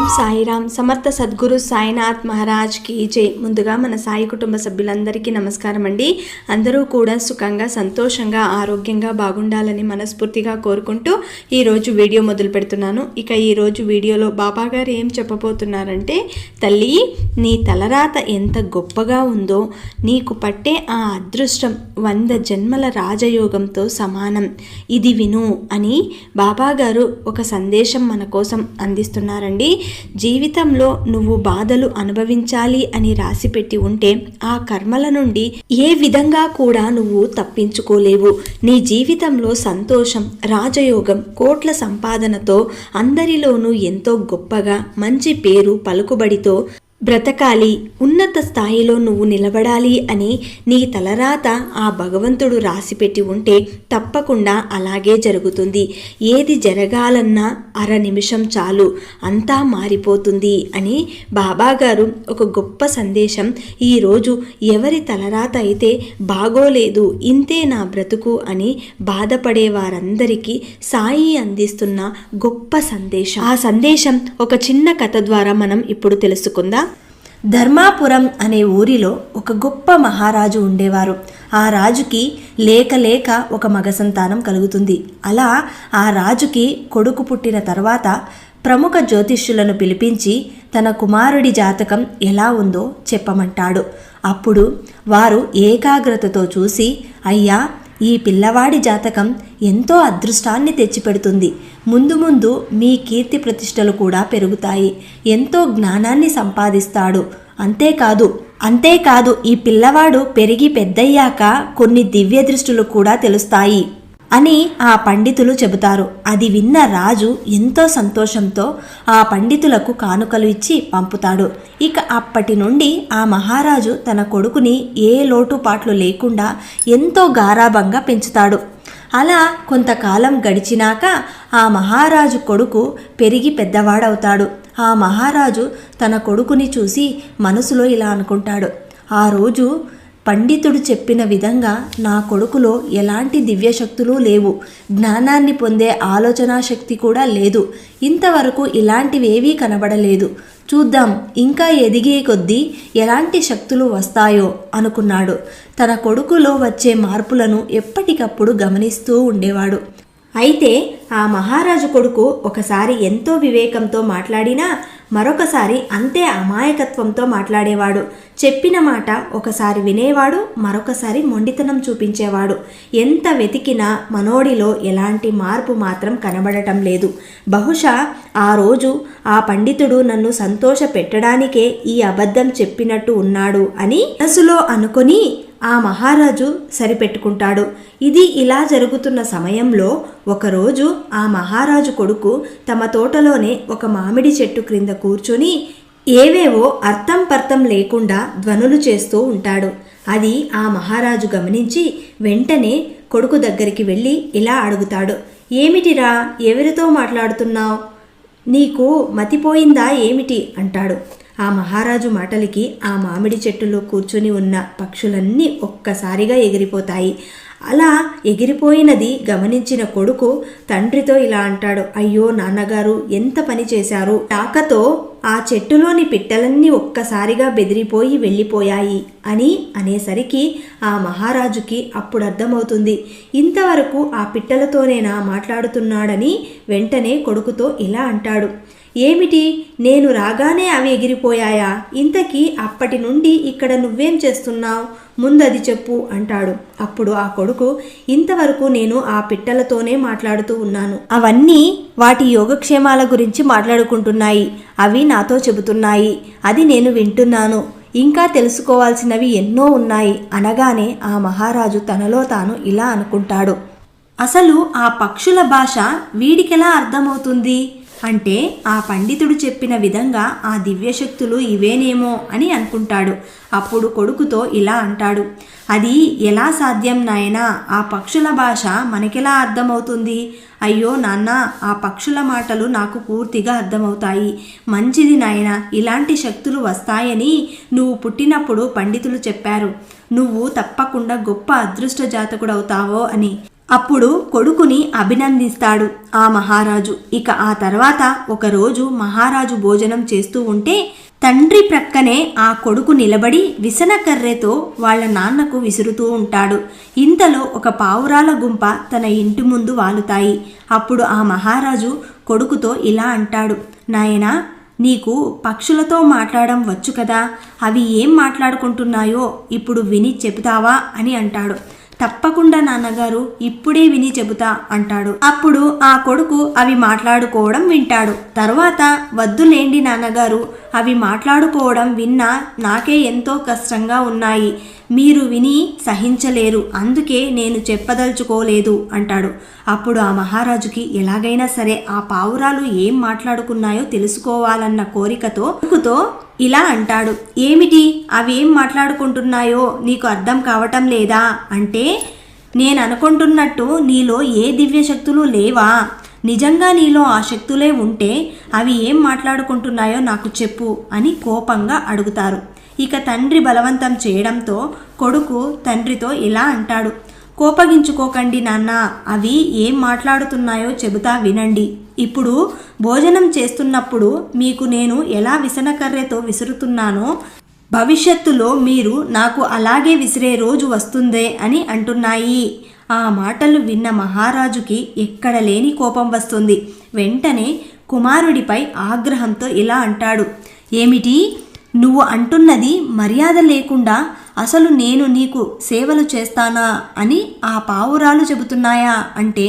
ఓం సాయిరామ్. సమర్థ సద్గురు సాయినాథ్ మహారాజ్కి జై. ముందుగా మన సాయి కుటుంబ సభ్యులందరికీ నమస్కారం అండి. అందరూ కూడా సుఖంగా సంతోషంగా ఆరోగ్యంగా బాగుండాలని మనస్ఫూర్తిగా కోరుకుంటూ ఈరోజు వీడియో మొదలు పెడుతున్నాను. ఇక ఈరోజు వీడియోలో బాబా గారు ఏం చెప్పబోతున్నారంటే తల్లి నీ తలరాత ఎంత గొప్పగా ఉందో నీకు పట్టే ఆ అదృష్టం వంద జన్మల రాజయోగంతో సమానం. ఇది విను అని బాబాగారు ఒక సందేశం మన కోసం అందిస్తున్నారండి. జీవితంలో నువ్వు బాధలు అనుభవించాలి అని రాసిపెట్టి ఉంటే ఆ కర్మల నుండి ఏ విధంగా కూడా నువ్వు తప్పించుకోలేవు. నీ జీవితంలో సంతోషం రాజయోగం కోట్ల సంపాదనతో అందరిలోనూ ఎంతో గొప్పగా మంచి పేరు పలుకుబడితో బ్రతకాలి ఉన్నత స్థాయిలో నువ్వు నిలబడాలి అని నీ తలరాత ఆ భగవంతుడు రాసిపెట్టి ఉంటే తప్పకుండా అలాగే జరుగుతుంది. ఏది జరగాలన్నా అర నిమిషం చాలు అంతా మారిపోతుంది అని బాబాగారు ఒక గొప్ప సందేశం ఈరోజు ఎవరి తలరాత అయితే బాగోలేదు ఇంతే నా బ్రతుకు అని బాధపడే వారందరికీ సాయి అందిస్తున్న గొప్ప సందేశం. ఆ సందేశం ఒక చిన్న కథ ద్వారా మనం ఇప్పుడు తెలుసుకుందాం. ధర్మాపురం అనే ఊరిలో ఒక గొప్ప మహారాజు ఉండేవారు. ఆ రాజుకి లేక లేక ఒక మగ సంతానం కలుగుతుంది. అలా ఆ రాజుకి కొడుకు పుట్టిన తర్వాత ప్రముఖ జ్యోతిష్యులను పిలిపించి తన కుమారుడి జాతకం ఎలా ఉందో చెప్పమంటాడు. అప్పుడు వారు ఏకాగ్రతతో చూసి అయ్యా ఈ పిల్లవాడి జాతకం ఎంతో అదృష్టాన్ని తెచ్చిపెడుతుంది. ముందు ముందు మీ కీర్తి ప్రతిష్టలు కూడా పెరుగుతాయి. ఎంతో జ్ఞానాన్ని సంపాదిస్తాడు. అంతేకాదు అంతేకాదు ఈ పిల్లవాడు పెరిగి పెద్దయ్యాక కొన్ని దివ్య దృష్టులు కూడా తెలుస్తాయి. అని ఆ పండితులు చెబుతారు. అది విన్న రాజు ఎంతో సంతోషంతో ఆ పండితులకు కానుకలు ఇచ్చి పంపుతాడు. ఇక అప్పటి నుండి ఆ మహారాజు తన కొడుకుని ఏ లోటుపాట్లు లేకుండా ఎంతో గారాభంగా పెంచుతాడు. అలా కొంతకాలం గడిచినాక ఆ మహారాజు కొడుకు పెరిగి పెద్దవాడవుతాడు. ఆ మహారాజు తన కొడుకుని చూసి మనసులో ఇలా అనుకుంటాడు. ఆ రోజు పండితుడు చెప్పిన విధంగా నా కొడుకులో ఎలాంటి దివ్యశక్తులు లేవు. జ్ఞానాన్ని పొందే ఆలోచనా శక్తి కూడా లేదు. ఇంతవరకు ఇలాంటివేవీ కనబడలేదు. చూద్దాం ఇంకా ఎదిగే కొద్దీ ఎలాంటి శక్తులు వస్తాయో అనుకున్నాడు. తన కొడుకులో వచ్చే మార్పులను ఎప్పటికప్పుడు గమనిస్తూ ఉండేవాడు. అయితే ఆ మహారాజు కొడుకు ఒకసారి ఎంతో వివేకంతో మాట్లాడినా మరొకసారి అంతే అమాయకత్వంతో మాట్లాడేవాడు. చెప్పిన మాట ఒకసారి వినేవాడు మరొకసారి మొండితనం చూపించేవాడు. ఎంత వెతికినా మనోడిలో ఎలాంటి మార్పు మాత్రం కనబడటం లేదు. బహుశా ఆ రోజు ఆ పండితుడు నన్ను సంతోష పెట్టడానికే ఈ అబద్ధం చెప్పినట్టు ఉన్నాడు అని మనసులో అనుకొని ఆ మహారాజు సరిపెట్టుకుంటాడు. ఇది ఇలా జరుగుతున్న సమయంలో ఒకరోజు ఆ మహారాజు కొడుకు తమ తోటలోనే ఒక మామిడి చెట్టు క్రింద కూర్చొని ఏవేవో అర్థం పర్థం లేకుండా ధ్వనులు చేస్తూ ఉంటాడు. అది ఆ మహారాజు గమనించి వెంటనే కొడుకు దగ్గరికి వెళ్ళి ఇలా అడుగుతాడు. ఏమిటిరా? ఎవరితో మాట్లాడుతున్నావు? నీకు మతిపోయిందా ఏమిటి? అంటాడు. ఆ మహారాజు మాటలకి ఆ మామిడి చెట్టులో కూర్చుని ఉన్న పక్షులన్నీ ఒక్కసారిగా ఎగిరిపోతాయి. అలా ఎగిరిపోయినది గమనించిన కొడుకు తండ్రితో ఇలా అంటాడు అయ్యో నాన్నగారు ఎంత పని చేశారు? టాకతో ఆ చెట్టులోని పిట్టలన్నీ ఒక్కసారిగా బెదిరిపోయి వెళ్ళిపోయాయి అని అనేసరికి ఆ మహారాజుకి అప్పుడు అర్థమవుతుంది. ఇంతవరకు ఆ పిట్టలతోనేనా మాట్లాడుతున్నాడని వెంటనే కొడుకుతో ఇలా అంటాడు. ఏమిటి? నేను రాగానే అవి ఎగిరిపోయాయా? ఇంతకీ అప్పటి నుండి ఇక్కడ నువ్వేం చేస్తున్నావు? ముందది చెప్పు అంటాడు. అప్పుడు ఆ కొడుకు ఇంతవరకు నేను ఆ పిట్టలతోనే మాట్లాడుతూ ఉన్నాను. అవన్నీ వాటి యోగక్షేమాల గురించి మాట్లాడుకుంటున్నాయి. అవి నాతో చెబుతున్నాయి. అది నేను వింటున్నాను. ఇంకా తెలుసుకోవాల్సినవి ఎన్నో ఉన్నాయి అనగానే ఆ మహారాజు తనలో తాను ఇలా అనుకుంటాడు. అసలు ఆ పక్షుల భాష వీడికెలా అర్థమవుతుంది? అంటే ఆ పండితుడు చెప్పిన విధంగా ఆ దివ్యశక్తులు ఇవేనేమో అని అనుకుంటాడు. అప్పుడు కొడుకుతో ఇలా అంటాడు. అది ఎలా సాధ్యం నాయనా? ఆ పక్షుల భాష మనకెలా అర్థమవుతుంది? అయ్యో నాన్న ఆ పక్షుల మాటలు నాకు పూర్తిగా అర్థమవుతాయి. మంచిది నాయన ఇలాంటి శక్తులు వస్తాయని నువ్వు పుట్టినప్పుడు పండితులు చెప్పారు. నువ్వు తప్పకుండా గొప్ప అదృష్ట జాతకుడవుతావో అని. అప్పుడు కొడుకుని అభినందిస్తాడు ఆ మహారాజు. ఇక ఆ తర్వాత ఒకరోజు మహారాజు భోజనం చేస్తూ ఉంటే తండ్రి ప్రక్కనే ఆ కొడుకు నిలబడి విసనకర్రెతో వాళ్ళ నాన్నకు విసురుతూ ఉంటాడు. ఇంతలో ఒక పావురాల గుంప తన ఇంటి ముందు వాలుతాయి. అప్పుడు ఆ మహారాజు కొడుకుతో ఇలా అంటాడు నాయనా నీకు పక్షులతో మాట్లాడడం వచ్చు కదా. అవి ఏం మాట్లాడుకుంటున్నాయో ఇప్పుడు విని చెబుతావా? అని అంటాడు. తప్పకుండా నాన్నగారు ఇప్పుడే విని చెబుతా అంటాడు. అప్పుడు ఆ కొడుకు అవి మాట్లాడుకోవడం వింటాడు. తర్వాత వద్దులేండి నాన్నగారు అవి మాట్లాడుకోవడం విన్నా నాకే ఎంతో కష్టంగా ఉన్నాయి. మీరు విని సహించలేరు అందుకే నేను చెప్పదలుచుకోలేదు అంటాడు. అప్పుడు ఆ మహారాజుకి ఎలాగైనా సరే ఆ పావురాలు ఏం మాట్లాడుకున్నాయో తెలుసుకోవాలన్న కోరికతో కొడుకుతో ఇలా అంటాడు. ఏమిటి? అవి ఏం మాట్లాడుకుంటున్నాయో? నీకు అర్థం కావటం లేదా? అంటే నేను అనుకుంటున్నట్టు నీలో ఏ దివ్య శక్తులు లేవా? నిజంగా నీలో ఆ శక్తులే ఉంటే అవి ఏం మాట్లాడుకుంటున్నాయో నాకు చెప్పు అని కోపంగా అడుగుతారు. ఇక తండ్రి బలవంతం చేయడంతో కొడుకు తండ్రితో ఇలా అంటాడు కోపగించుకోకండి నాన్న అవి ఏం మాట్లాడుతున్నాయో చెబుతా వినండి. ఇప్పుడు భోజనం చేస్తున్నప్పుడు మీకు నేను ఎలా విసనకర్రెతో విసురుతున్నానో భవిష్యత్తులో మీరు నాకు అలాగే విసిరే రోజు వస్తుందే అని అంటున్నాయి. ఆ మాటలు విన్న మహారాజుకి ఎక్కడ లేని కోపం వస్తుంది. వెంటనే కుమారుడిపై ఆగ్రహంతో ఇలా అంటాడు ఏమిటి? నువ్వు అంటున్నది మర్యాద లేకుండా అసలు నేను నీకు సేవలు చేస్తానా అని ఆ పావురాలు చెబుతున్నాయా అంటే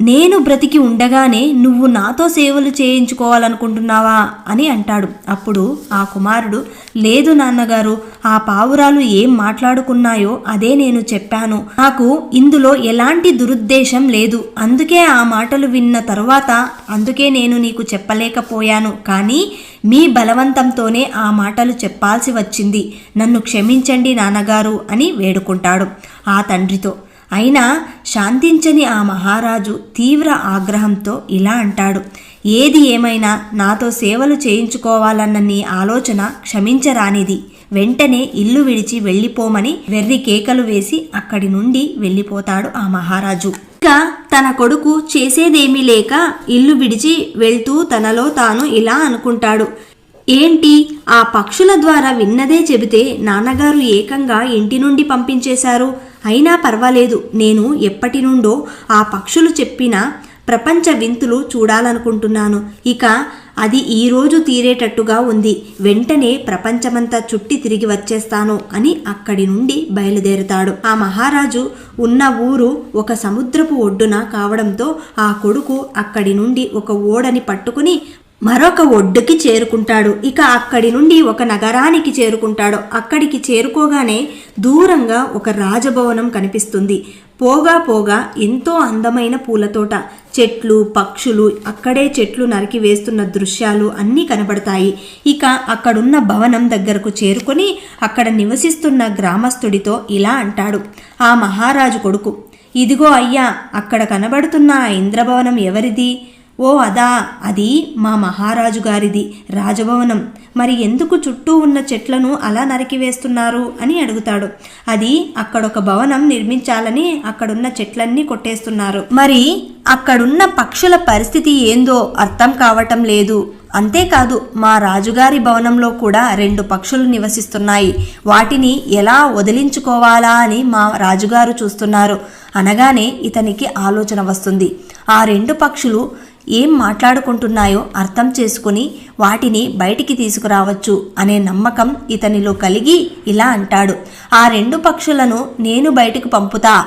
నేను బ్రతికి ఉండగానే నువ్వు నాతో సేవలు చేయించుకోవాలనుకుంటున్నావా? అని అంటాడు. అప్పుడు ఆ కుమారుడు లేదు నాన్నగారు ఆ పావురాలు ఏం మాట్లాడుకున్నాయో అదే నేను చెప్పాను. నాకు ఇందులో ఎలాంటి దురుద్దేశం లేదు. అందుకే ఆ మాటలు విన్న తరువాత అందుకే నేను నీకు చెప్పలేకపోయాను. కానీ మీ బలవంతంతోనే ఆ మాటలు చెప్పాల్సి వచ్చింది. నన్ను క్షమించండి నాన్నగారు అని వేడుకుంటాడు ఆ తండ్రితో. అయినా శాంతించని ఆ మహారాజు తీవ్ర ఆగ్రహంతో ఇలా అంటాడు ఏది ఏమైనా నాతో సేవలు చేయించుకోవాలన్న నీ ఆలోచన క్షమించరానిది. వెంటనే ఇల్లు విడిచి వెళ్ళిపోమని వెర్రి కేకలు వేసి అక్కడి నుండి వెళ్ళిపోతాడు ఆ మహారాజు. ఇక తన కొడుకు చేసేదేమీ లేక ఇల్లు విడిచి వెళ్తూ తనలో తాను ఇలా అనుకుంటాడు ఏంటి ఆ పక్షుల ద్వారా విన్నదే చెబితే నాన్నగారు ఏకంగా ఇంటి నుండి పంపించేశారు? అయినా పర్వాలేదు. నేను ఎప్పటి నుండో ఆ పక్షులు చెప్పిన ప్రపంచ వింతులు చూడాలనుకుంటున్నాను. ఇక అది ఈరోజు తీరేటట్టుగా ఉంది. వెంటనే ప్రపంచమంతా చుట్టి తిరిగి వచ్చేస్తాను అని అక్కడి నుండి బయలుదేరుతాడు. ఆ మహారాజు ఉన్న ఊరు ఒక సముద్రపు ఒడ్డున కావడంతో ఆ కొడుకు అక్కడి నుండి ఒక ఓడని పట్టుకుని మరొక ఒడ్డుకి చేరుకుంటాడు. ఇక అక్కడి నుండి ఒక నగరానికి చేరుకుంటాడు. అక్కడికి చేరుకోగానే దూరంగా ఒక రాజభవనం కనిపిస్తుంది. పోగా పోగా ఎంతో అందమైన పూలతోట చెట్లు పక్షులు అక్కడే చెట్లు నరికి వేస్తున్న దృశ్యాలు అన్నీ కనబడతాయి. ఇక అక్కడున్న భవనం దగ్గరకు చేరుకొని అక్కడ నివసిస్తున్న గ్రామస్తుడితో ఇలా అంటాడు. ఆ మహారాజు కొడుకు ఇదిగో అయ్యా అక్కడ కనబడుతున్న ఆ ఇంద్రభవనం ఎవరిది? ఓ అదా అది మా మహారాజు గారిది రాజభవనం. మరి ఎందుకు చుట్టూ ఉన్న చెట్లను అలా నరికివేస్తున్నారు అని అడుగుతాడు. అది అక్కడొక భవనం నిర్మించాలని అక్కడున్న చెట్లన్నీ కొట్టేస్తున్నారు. మరి అక్కడున్న పక్షుల పరిస్థితి ఏందో అర్థం కావటం లేదు. అంతేకాదు మా రాజుగారి భవనంలో కూడా రెండు పక్షులు నివసిస్తున్నాయి. వాటిని ఎలా వదిలించుకోవాలా అని మా రాజుగారు చూస్తున్నారు. అనగానే ఇతనికి ఆలోచన వస్తుంది. ఆ రెండు పక్షులు ఏం మాట్లాడుకుంటున్నాయో అర్థం చేసుకుని వాటిని బయటికి తీసుకురావచ్చు అనే నమ్మకం ఇతనిలో కలిగి ఇలా అంటాడు. ఆ రెండు పక్షులను నేను బయటకు పంపుతా.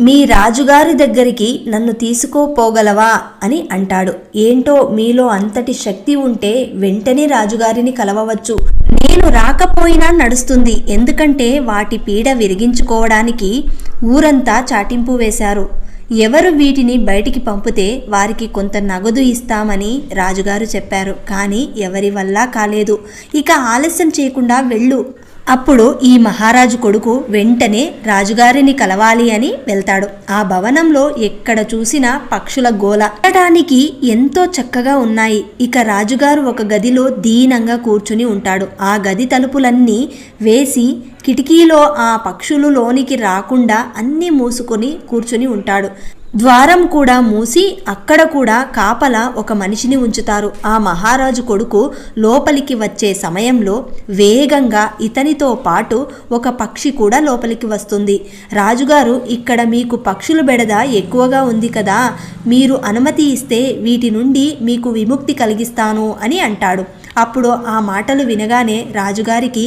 మీ రాజుగారి దగ్గరికి నన్ను తీసుకోపోగలవా అని అంటాడు. ఏంటో మీలో అంతటి శక్తి ఉంటే వెంటనే రాజుగారిని కలవవచ్చు. నేను రాకపోయినా నడుస్తుంది. ఎందుకంటే వాటి పీడ విరిగించుకోవడానికి ఊరంతా చాటింపు వేశారు. ఎవరు వీటిని బయటికి పంపితే వారికి కొంత నగదు ఇస్తామని రాజుగారు చెప్పారు. కానీ ఎవరి వల్ల కాలేదు. ఇక ఆలస్యం చేయకుండా వెళ్ళు. అప్పుడు ఈ మహారాజు కొడుకు వెంటనే రాజుగారిని కలవాలి అని వెళ్తాడు. ఆ భవనంలో ఎక్కడ చూసినా పక్షుల గోల. చూడటానికి ఎంతో చక్కగా ఉన్నాయి. ఇక రాజుగారు ఒక గదిలో దీనంగా కూర్చుని ఉంటాడు. ఆ గది తలుపులన్నీ వేసి కిటికీలో ఆ పక్షులు లోనికి రాకుండా అన్నీ మూసుకొని కూర్చుని ఉంటాడు. ద్వారం కూడా మూసి అక్కడ కూడా కాపల ఒక మనిషిని ఉంచుతారు. ఆ మహారాజు కొడుకు లోపలికి వచ్చే సమయంలో వేగంగా ఇతనితో పాటు ఒక పక్షి కూడా లోపలికి వస్తుంది. రాజుగారు ఇక్కడ మీకు పక్షుల బెడద ఎక్కువగా ఉంది కదా మీరు అనుమతి ఇస్తే వీటి నుండి మీకు విముక్తి కలిగిస్తాను అని అంటాడు. అప్పుడు ఆ మాటలు వినగానే రాజుగారికి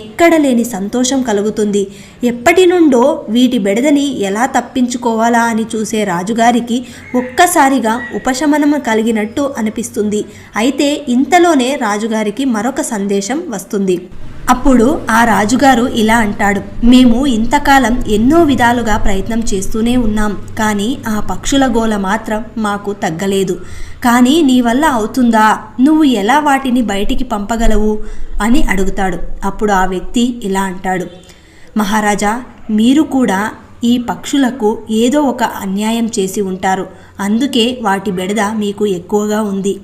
ఎక్కడ లేని సంతోషం కలుగుతుంది. ఎప్పటి నుండో వీటి బెడదని ఎలా తప్పించుకోవాలా అని చూసే రాజుగారికి ఒక్కసారిగా ఉపశమనం కలిగినట్టు అనిపిస్తుంది. అయితే ఇంతలోనే రాజుగారికి మరొక సందేశం వస్తుంది. అప్పుడు ఆ రాజుగారు ఇలా అంటాడు మేము ఇంతకాలం ఎన్నో విధాలుగా ప్రయత్నం చేస్తూనే ఉన్నాం కానీ ఆ పక్షుల గోల మాత్రం మాకు తగ్గలేదు. కానీ నీ వల్ల అవుతుందా? నువ్వు ఎలా వాటిని బయటికి పంపగలవు? అని అడుగుతాడు. అప్పుడు ఆ వ్యక్తి ఇలా అంటాడు మహారాజా మీరు కూడా ఈ పక్షులకు ఏదో ఒక అన్యాయం చేసి ఉంటారు. అందుకే వాటి బెడద మీకు ఎక్కువగా ఉంది.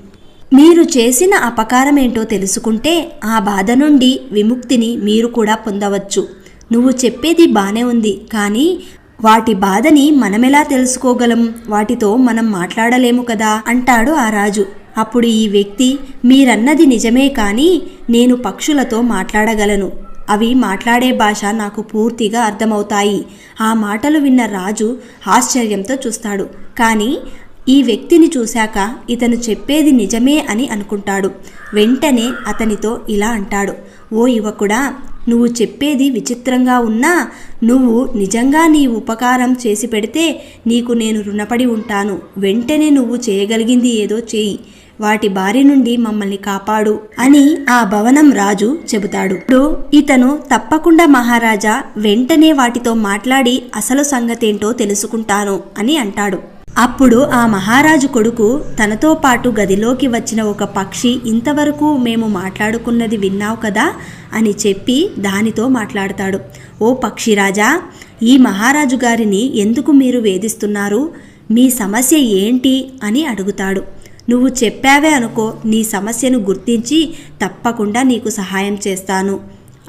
మీరు చేసిన అపకారం ఏంటో తెలుసుకుంటే ఆ బాధ నుండి విముక్తిని మీరు కూడా పొందవచ్చు. నువ్వు చెప్పేది బానే ఉంది కానీ వాటి బాధని మనమెలా తెలుసుకోగలం? వాటితో మనం మాట్లాడలేము కదా? అంటాడు ఆ రాజు. అప్పుడు ఈ వ్యక్తి మీరన్నది నిజమే కానీ నేను పక్షులతో మాట్లాడగలను. అవి మాట్లాడే భాష నాకు పూర్తిగా అర్థమవుతాయి. ఆ మాటలు విన్న రాజు ఆశ్చర్యంతో చూస్తాడు. కానీ ఈ వ్యక్తిని చూశాక ఇతను చెప్పేది నిజమే అని అనుకుంటాడు. వెంటనే అతనితో ఇలా అంటాడు. ఓ యువకుడా నువ్వు చెప్పేది విచిత్రంగా ఉన్నా నువ్వు నిజంగా నీ ఉపకారం చేసి పెడితే నీకు నేను రుణపడి ఉంటాను. వెంటనే నువ్వు చేయగలిగింది ఏదో చేయి. వాటి బారి నుండి మమ్మల్ని కాపాడు అని ఆ భవనం రాజు చెబుతాడు. ఇప్పుడు ఇతను తప్పకుండా మహారాజా వెంటనే వాటితో మాట్లాడి అసలు సంగతేంటో తెలుసుకుంటాను అని అంటాడు. అప్పుడు ఆ మహారాజు కొడుకు తనతో పాటు గదిలోకి వచ్చిన ఒక పక్షి ఇంతవరకు మేము మాట్లాడుకున్నది విన్నావు కదా? అని చెప్పి దానితో మాట్లాడతాడు. ఓ పక్షిరాజా ఈ మహారాజు గారిని ఎందుకు మీరు వేధిస్తున్నారు? మీ సమస్య ఏంటి? అని అడుగుతాడు. నువ్వు చెప్పావే అనుకో నీ సమస్యను గుర్తించి తప్పకుండా నీకు సహాయం చేస్తాను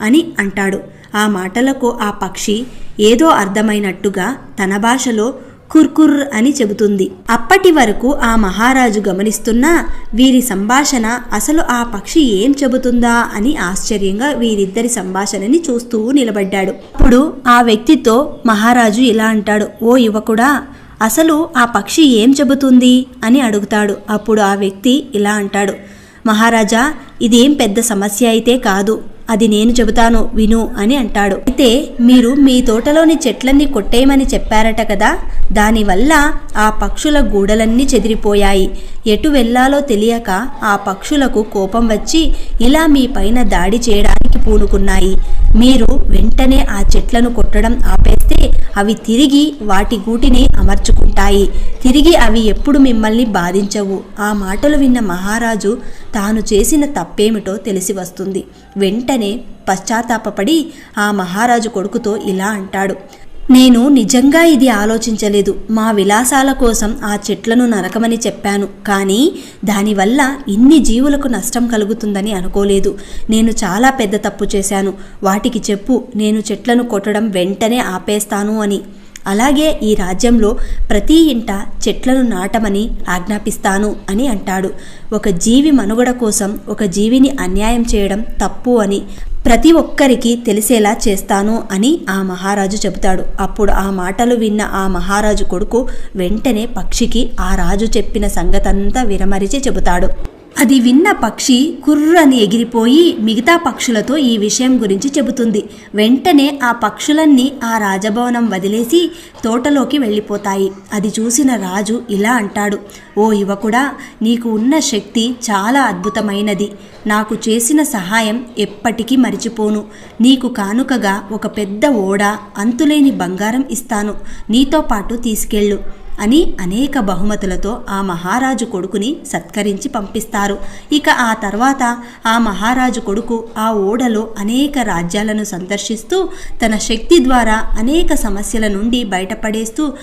అని అంటాడు. ఆ మాటలకు ఆ పక్షి ఏదో అర్థమైనట్టుగా తన భాషలో కుర్కుర్ అని చెబుతుంది. అప్పటి వరకు ఆ మహారాజు గమనిస్తున్నా వీరి సంభాషణ అసలు ఆ పక్షి ఏం చెబుతుందా అని ఆశ్చర్యంగా వీరిద్దరి సంభాషణని చూస్తూ నిలబడ్డాడు. అప్పుడు ఆ వ్యక్తితో మహారాజు ఇలా అంటాడు ఓ యువకుడా అసలు ఆ పక్షి ఏం చెబుతుంది? అని అడుగుతాడు. అప్పుడు ఆ వ్యక్తి ఇలా అంటాడు మహారాజా ఇదేం పెద్ద సమస్య అయితే కాదు. అది నేను చెబుతాను విను అని అంటాడు. అయితే మీరు మీ తోటలోని చెట్లన్నీ కొట్టేయమని చెప్పారట కదా? దానివల్ల ఆ పక్షుల గూడలన్నీ చెదిరిపోయాయి. ఎటు వెళ్ళాలో తెలియక ఆ పక్షులకు కోపం వచ్చి ఇలా మీ పైన దాడి చేయడానికి పూనుకున్నాయి. మీరు వెంటనే ఆ చెట్లను కొట్టడం ఆపేస్తే అవి తిరిగి వాటి గూటిని అమర్చుకుంటాయి. తిరిగి అవి ఎప్పుడు మిమ్మల్ని బాధించవు. ఆ మాటలు విన్న మహారాజు తాను చేసిన తప్పేమిటో తెలిసి వస్తుంది. వెంటనే పశ్చాత్తాపపడి ఆ మహారాజు కొడుకుతో ఇలా అంటాడు. నేను నిజంగా ఇది ఆలోచించలేదు. మా విలాసాల కోసం ఆ చెట్లను నరకమని చెప్పాను. కానీ దానివల్ల ఇన్ని జీవులకు నష్టం కలుగుతుందని అనుకోలేదు. నేను చాలా పెద్ద తప్పు చేశాను. వాటికి చెప్పు. నేను చెట్లను కొట్టడం వెంటనే ఆపేస్తాను అని. అలాగే ఈ రాజ్యంలో ప్రతి ఇంట చెట్లను నాటమని ఆజ్ఞాపిస్తాను అని అంటాడు. ఒక జీవి మనుగడ కోసం ఒక జీవిని అన్యాయం చేయడం తప్పు అని ప్రతి ఒక్కరికి తెలిసేలా చేస్తాను అని ఆ మహారాజు చెబుతాడు. అప్పుడు ఆ మాటలు విన్న ఆ మహారాజు కొడుకు వెంటనే పక్షికి ఆ రాజు చెప్పిన సంగతంతా విరమరిచి చెబుతాడు. అది విన్న పక్షి కుర్రని ఎగిరిపోయి మిగతా పక్షులతో ఈ విషయం గురించి చెబుతుంది. వెంటనే ఆ పక్షులన్నీ ఆ రాజభవనం వదిలేసి తోటలోకి వెళ్ళిపోతాయి. అది చూసిన రాజు ఇలా అంటాడు ఓ యువకుడా నీకు ఉన్న శక్తి చాలా అద్భుతమైనది. నాకు చేసిన సహాయం ఎప్పటికీ మరిచిపోను. నీకు కానుకగా ఒక పెద్ద ఓడ అంతులేని బంగారం ఇస్తాను. నీతో పాటు తీసుకెళ్ళు. అని అనేక బహుమతులతో ఆ మహారాజు కొడుకుని సత్కరించి పంపిస్తారు. ఇక ఆ తర్వాత ఆ మహారాజు కొడుకు ఆ ఓడలో అనేక రాజ్యాలను సందర్శిస్తూ తన శక్తి ద్వారా అనేక సమస్యల నుండి బయటపడేస్తూ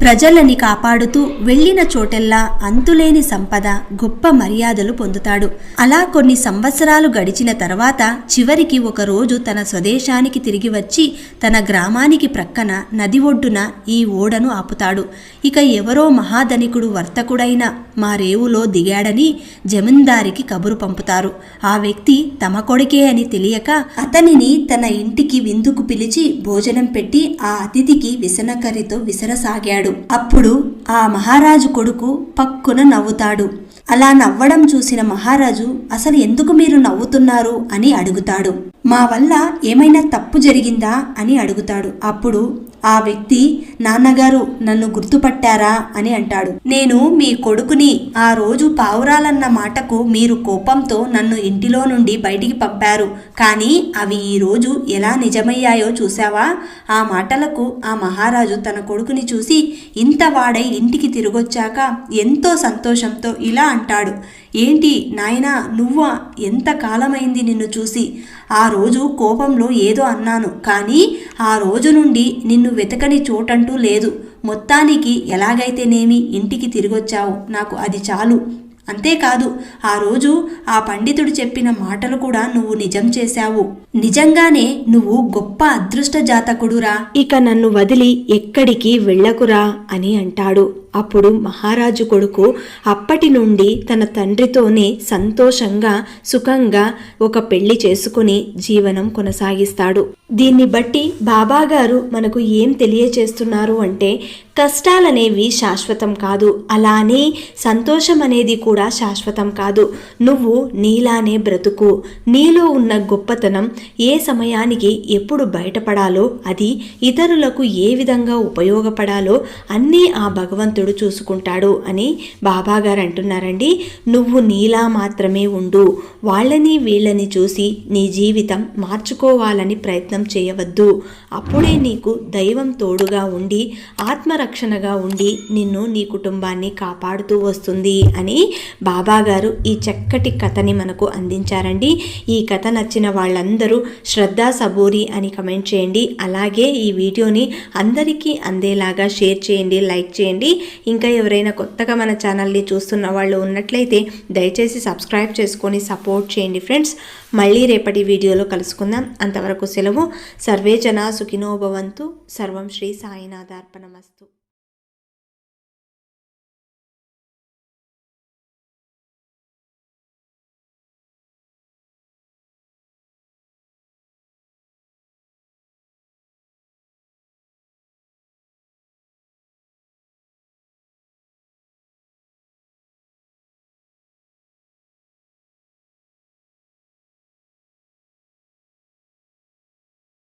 ప్రజలని కాపాడుతూ వెళ్ళిన చోటెల్లా అంతులేని సంపద గొప్ప మర్యాదలు పొందుతాడు. అలా కొన్ని సంవత్సరాలు గడిచిన తర్వాత చివరికి ఒక రోజు తన స్వదేశానికి తిరిగి వచ్చి తన గ్రామానికి ప్రక్కన నది ఒడ్డున ఈ ఓడను ఆపుతాడు. ఇక ఎవరో మహాధనికుడు వర్తకుడైన మా రేవులో దిగాడని జమీందారికి కబురు పంపుతారు. ఆ వ్యక్తి తమ కొడుకే అని తెలియక అతనిని తన ఇంటికి విందుకు పిలిచి భోజనం పెట్టి ఆ అతిథికి విసనకర్రితో విసరసాగాడు. అప్పుడు ఆ మహారాజు కొడుకు పక్కున నవ్వుతాడు. అలా నవ్వడం చూసిన మహారాజు అసలు ఎందుకు మీరు నవ్వుతున్నారు? అని అడుగుతాడు. మా వల్ల ఏమైనా తప్పు జరిగిందా? అని అడుగుతాడు. అప్పుడు ఆ వ్యక్తి నాన్నగారు నన్ను గుర్తుపట్టారా? అని అంటాడు. నేను మీ కొడుకుని ఆ రోజు పావురాలన్న మాటకు మీరు కోపంతో నన్ను ఇంటిలో నుండి బయటికి పంపారు. కానీ అవి ఈ రోజు ఎలా నిజమయ్యాయో చూసావా ఆ మాటలకు ఆ మహారాజు తన కొడుకుని చూసి ఇంత వాడై ఇంటికి తిరిగొచ్చాక ఎంతో సంతోషంతో ఇలా అంటాడు. ఏంటి నాయనా నువ్వా? ఎంత కాలమైంది నిన్ను చూసి? ఆ రోజు కోపంలో ఏదో అన్నాను కానీ ఆ రోజు నుండి నిన్ను వెతకని చోటంటూ లేదు. మొత్తానికి ఎలాగైతేనేమి ఇంటికి తిరిగొచ్చావు? నాకు అది చాలు. అంతేకాదు ఆ రోజు ఆ పండితుడు చెప్పిన మాటలు కూడా నువ్వు నిజం చేశావు. నిజంగానే నువ్వు గొప్ప అదృష్ట జాతకుడురా ఇక నన్ను వదిలి ఎక్కడికి వెళ్ళకురా అని అంటాడు. అప్పుడు మహారాజు కొడుకు అప్పటి నుండి తన తండ్రితోనే సంతోషంగా సుఖంగా ఒక పెళ్ళి చేసుకుని జీవనం కొనసాగిస్తాడు. దీన్ని బట్టి బాబాగారు మనకు ఏం తెలియచేస్తున్నారు అంటే కష్టాలనేవి శాశ్వతం కాదు. అలానే సంతోషం అనేది కూడా శాశ్వతం కాదు. నువ్వు నీలానే బ్రతుకు. నీలో ఉన్న గొప్పతనం ఏ సమయానికి ఎప్పుడు బయటపడాలో అది ఇతరులకు ఏ విధంగా ఉపయోగపడాలో అన్నీ ఆ భగవంతుడు చూసుకుంటాడు అని బాబాగారు అంటున్నారండి. నువ్వు నీలా మాత్రమే ఉండు. వాళ్ళని వీళ్ళని చూసి నీ జీవితం మార్చుకోవాలని ప్రయత్నం చేయవద్దు. అప్పుడే నీకు దైవం తోడుగా ఉండి ఆత్మరక్షణగా ఉండి నిన్ను నీ కుటుంబాన్ని కాపాడుతూ వస్తుంది అని బాబాగారు ఈ చక్కటి కథని మనకు అందించారండి. ఈ కథ నచ్చిన వాళ్ళందరూ శ్రద్ధా సబూరి అని కమెంట్ చేయండి. అలాగే ఈ వీడియోని అందరికీ అందేలాగా షేర్ చేయండి లైక్ చేయండి. ఇంకా ఎవరైనా కొత్తగా మన ఛానల్ని చూస్తున్న వాళ్ళు ఉన్నట్లయితే దయచేసి సబ్స్క్రైబ్ చేసుకొని సపోర్ట్ చేయండి ఫ్రెండ్స్. మళ్ళీ రేపటి వీడియోలో కలుసుకుందాం. అంతవరకు సెలవు. సర్వే జనా సుఖినోభవంతు సర్వం శ్రీ సాయినాథార్పణమస్తు.